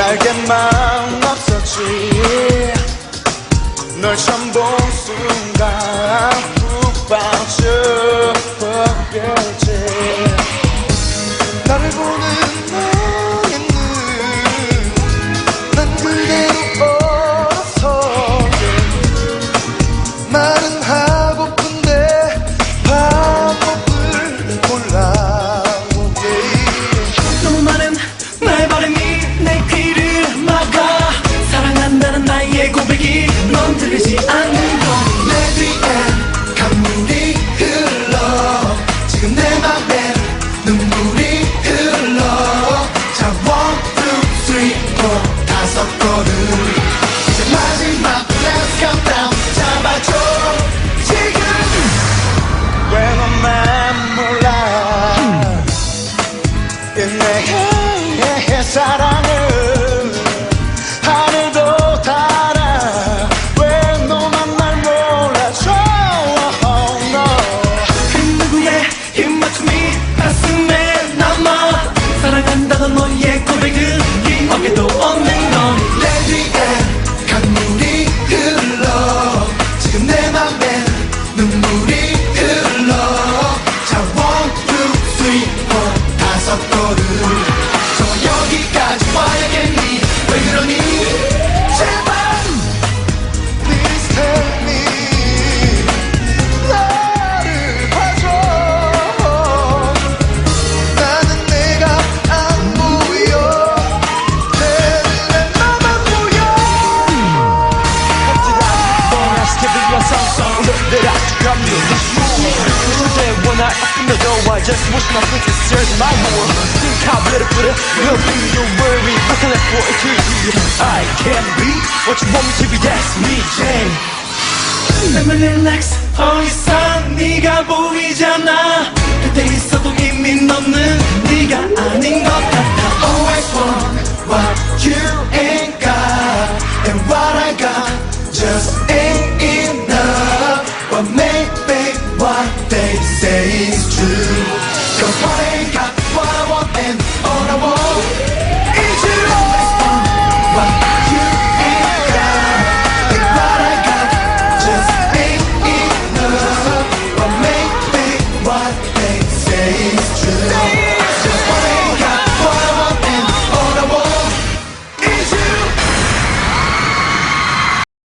날개만 없었지 널 처음 본순 버렸지 나를 보는 너의 눈난 그대로 얼어서게 말은 하 Today when I open the door I just wish my princess in my world Think how beautiful it will be Don't worry what can I pour into you I can be what you want me to be That's me Jane 내말 relax 더 이상 네가 보이잖아 곁에 있어도 이미 너는 네가 아닌 것 같아 always want what you ain't got and what I got just ain't enough but cause what